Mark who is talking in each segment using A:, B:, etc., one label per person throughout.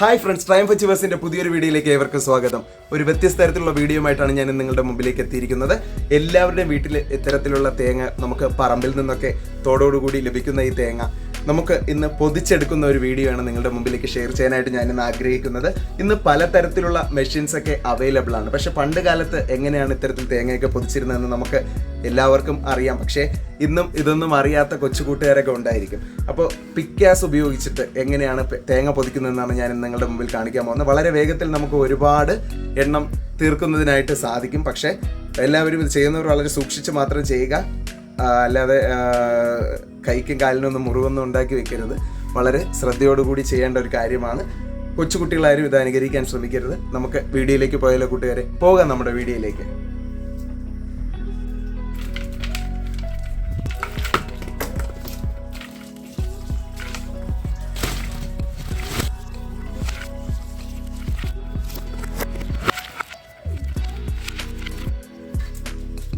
A: Hi friends Triumf അച്ചീവേഴ്സിന്റെ പുതിയൊരു വീഡിയോയിലേക്ക് ഏവർക്കും സ്വാഗതം. ഒരു വ്യത്യസ്ത തരത്തിലുള്ള വീഡിയോ ആയിട്ടാണ് ഞാൻ നിങ്ങളുടെ മുമ്പിലേക്ക് എത്തിയിരിക്കുന്നത്. എല്ലാവരുടെയും വീട്ടിൽ ഇത്തരത്തിലുള്ള തേങ്ങ നമുക്ക് പറമ്പിൽ നിന്നൊക്കെ തോടോടുകൂടി ലഭിക്കുന്ന ഈ തേങ്ങ. നമുക്ക് ഇന്ന് പൊതിച്ചെടുക്കുന്ന ഒരു വീഡിയോ ആണ് നിങ്ങളുടെ മുമ്പിലേക്ക് ഷെയർ ചെയ്യാനായിട്ട് ഞാൻ ഇന്ന് ആഗ്രഹിക്കുന്നത്. ഇന്ന് പലതരത്തിലുള്ള മെഷീൻസ് ഒക്കെ അവൈലബിൾ ആണ്. പക്ഷെ പണ്ട് കാലത്ത് എങ്ങനെയാണ് ഇത്തരത്തിൽ തേങ്ങയൊക്കെ പൊതിച്ചിരുന്നതെന്ന് നമുക്ക് എല്ലാവർക്കും അറിയാം. പക്ഷേ ഇന്നും ഇതൊന്നും അറിയാത്ത കൊച്ചുകൂട്ടുകാരൊക്കെ ഉണ്ടായിരിക്കും. അപ്പോൾ പിക്കാസ് ഉപയോഗിച്ചിട്ട് എങ്ങനെയാണ് തേങ്ങ പൊതിക്കുന്നതെന്നാണ് ഞാൻ നിങ്ങളുടെ മുമ്പിൽ കാണിക്കാൻ പോകുന്നത്. വളരെ വേഗത്തിൽ നമുക്ക് ഒരുപാട് എണ്ണം തീർക്കുന്നതിനായിട്ട് സാധിക്കും. പക്ഷേ എല്ലാവരും ഇത് ചെയ്യുന്നവർ വളരെ സൂക്ഷിച്ച് മാത്രം ചെയ്യുക. അല്ലാതെ കൈക്കും കാലിനും ഒന്നും മുറിവൊന്നും ഉണ്ടാക്കി വെക്കരുത്. വളരെ ശ്രദ്ധയോടുകൂടി ചെയ്യേണ്ട ഒരു കാര്യമാണ്. കൊച്ചുകുട്ടികളാരും ഇത് അനുകരിക്കാൻ ശ്രമിക്കരുത്. നമുക്ക് വീഡിയോയിലേക്ക് പോയാലോ കൂട്ടുകാരെ? പോകാം നമ്മുടെ വീഡിയോയിലേക്ക്.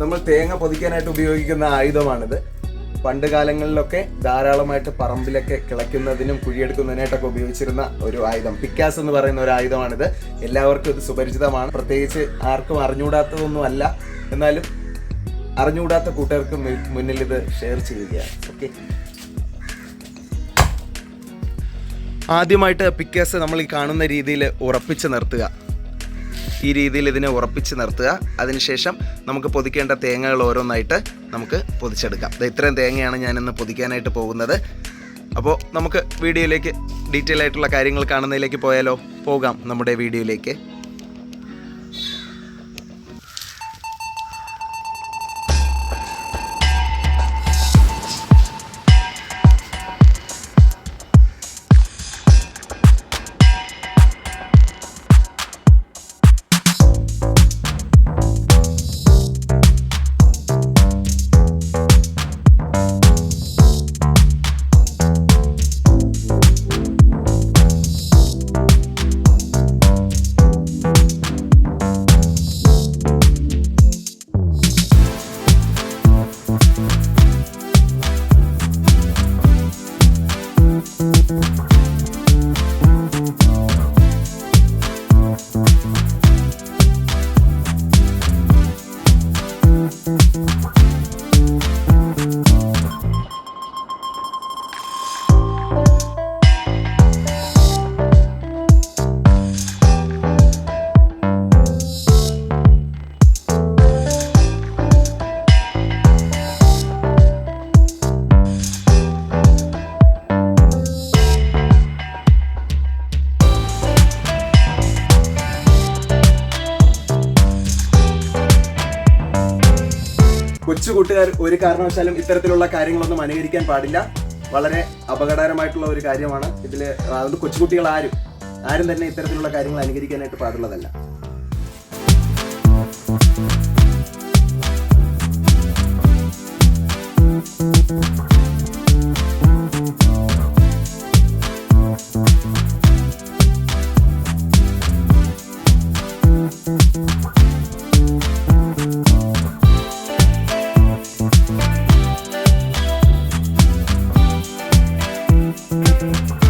A: നമ്മൾ തേങ്ങ പൊതിക്കാനായിട്ട് ഉപയോഗിക്കുന്ന ആയുധമാണിത്. പണ്ട് കാലങ്ങളിലൊക്കെ ധാരാളമായിട്ട് പറമ്പിലൊക്കെ കിളയ്ക്കുന്നതിനും കുഴിയെടുക്കുന്നതിനായിട്ടൊക്കെ ഉപയോഗിച്ചിരുന്ന ഒരു ആയുധം. പിക്കാസ് എന്ന് പറയുന്ന ഒരു ആയുധമാണിത്. എല്ലാവർക്കും ഇത് സുപരിചിതമാണ്. പ്രത്യേകിച്ച് ആർക്കും അറിഞ്ഞുകൂടാത്തതൊന്നും അല്ല എന്നാലും അറിഞ്ഞുകൂടാത്ത കൂട്ടുകാർക്ക് മുന്നിൽ ഇത് ഷെയർ ചെയ്യുകയാണ്. ഓക്കെ ആദ്യമായിട്ട് പിക്കാസ് നമ്മൾ ഈ കാണുന്ന രീതിയിൽ ഉറപ്പിച്ച് നിർത്തുക. ഈ രീതിയിൽ ഇതിനെ ഉറപ്പിച്ച് നിർത്തുക. അതിനുശേഷം നമുക്ക് പൊതിക്കേണ്ട തേങ്ങകൾ ഓരോന്നായിട്ട് നമുക്ക് പൊതിച്ചെടുക്കാം. ഇത്രയും തേങ്ങയാണ് ഞാൻ ഇന്ന് പൊതിക്കാനായിട്ട് പോകുന്നത്. അപ്പോൾ നമുക്ക് വീഡിയോയിലേക്ക് ഡീറ്റെയിൽ ആയിട്ടുള്ള കാര്യങ്ങൾ കാണുന്നതിലേക്ക് പോയാലോ? പോകാം നമ്മുടെ വീഡിയോയിലേക്ക്. Thank you. കൊച്ചു കൂട്ടുകാർ ഒരു കാരണവശാലും ഇത്തരത്തിലുള്ള കാര്യങ്ങളൊന്നും അനുകരിക്കാൻ പാടില്ല. വളരെ അപകടകരമായിട്ടുള്ള ഒരു കാര്യമാണ്. ഇതിൽ അതുകൊണ്ട് കൊച്ചുകുട്ടികൾ ആരും ആരും തന്നെ ഇത്തരത്തിലുള്ള കാര്യങ്ങൾ അനുകരിക്കാനായിട്ട് പാടുള്ളതല്ല. Thank you.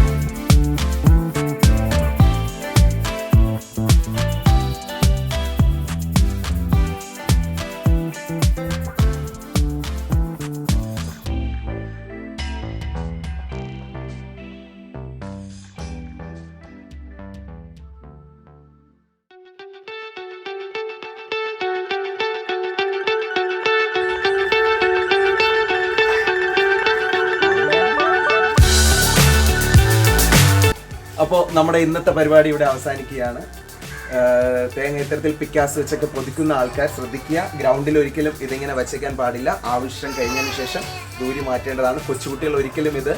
A: അപ്പോൾ നമ്മുടെ ഇന്നത്തെ പരിപാടി ഇവിടെ അവസാനിക്കുകയാണ്. തേങ്ങ ഇത്തരത്തിൽ പിക്കാസ് വെച്ചൊക്കെ പൊതിക്കുന്ന ആൾക്കാർ ശ്രദ്ധിക്കുക. ഗ്രൗണ്ടിൽ ഒരിക്കലും ഇതിങ്ങനെ വച്ചേക്കാൻ പാടില്ല. ആവശ്യം കഴിഞ്ഞതിന് ശേഷം ദൂരി മാറ്റേണ്ടതാണ്. കൊച്ചുകുട്ടികൾ ഒരിക്കലും ഇത്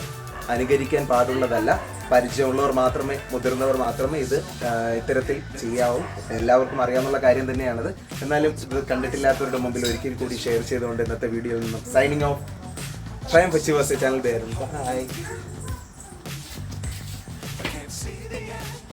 A: അനുകരിക്കാൻ പാടുള്ളതല്ല. പരിചയമുള്ളവർ മാത്രമേ മുതിർന്നവർ മാത്രമേ ഇത് ഇത്തരത്തിൽ ചെയ്യാവൂ. എല്ലാവർക്കും അറിയാവുന്ന കാര്യം തന്നെയാണത്. എന്നാലും ഇത് കണ്ടിട്ടില്ലാത്തവരുടെ മുമ്പിൽ ഒരിക്കൽ കൂടി ഷെയർ ചെയ്തുകൊണ്ട് ഇന്നത്തെ വീഡിയോയിൽ നിന്നും സൈനിങ് ഓഫ് ട്രൈം ഫെസ്റ്റിവേഴ്സ് ചാനൽ പേരുന്നു ഹായ്